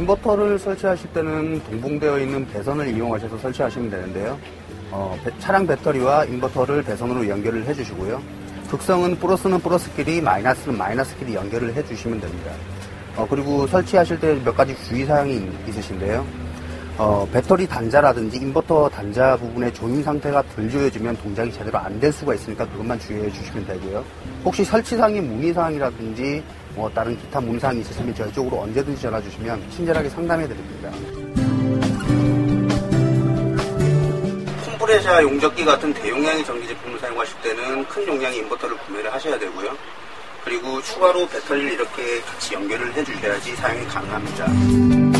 인버터를 설치하실 때는 동봉되어 있는 배선을 이용하셔서 설치하시면 되는데요. 어, 배- 차량 배터리와 인버터를 배선으로 연결을 해주시고요. 극성은 플러스는 플러스끼리 마이너스는 마이너스끼리 연결을 해주시면 됩니다. 어, 그리고 설치하실 때 몇 가지 주의사항이 있으신데요. 어, 배터리 단자라든지 인버터 단자 부분의 조인 상태가 덜 조여지면 동작이 제대로 안 될 수가 있으니까 그것만 주의해 주시면 되고요. 혹시 설치상의 문의사항이라든지 뭐 다른 기타 문의사항이 있으시면 저희 쪽으로 언제든지 전화 주시면 친절하게 상담해 드립니다. 콤프레샤 용접기 같은 대용량의 전기 제품을 사용하실 때는 큰 용량의 인버터를 구매를 하셔야 되고요. 그리고 추가로 배터리를 이렇게 같이 연결을 해 주셔야지 사용이 가능합니다.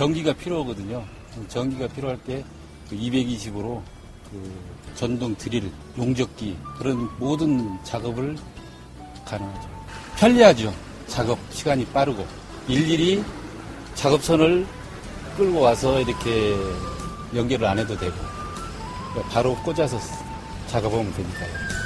전기가 필요하거든요. 전기가 필요할 때 220으로 그 전동 드릴, 용접기 그런 모든 작업을 가능하죠. 편리하죠. 작업 시간이 빠르고 일일이 작업선을 끌고 와서 이렇게 연결을 안 해도 되고 바로 꽂아서 작업하면 되니까요.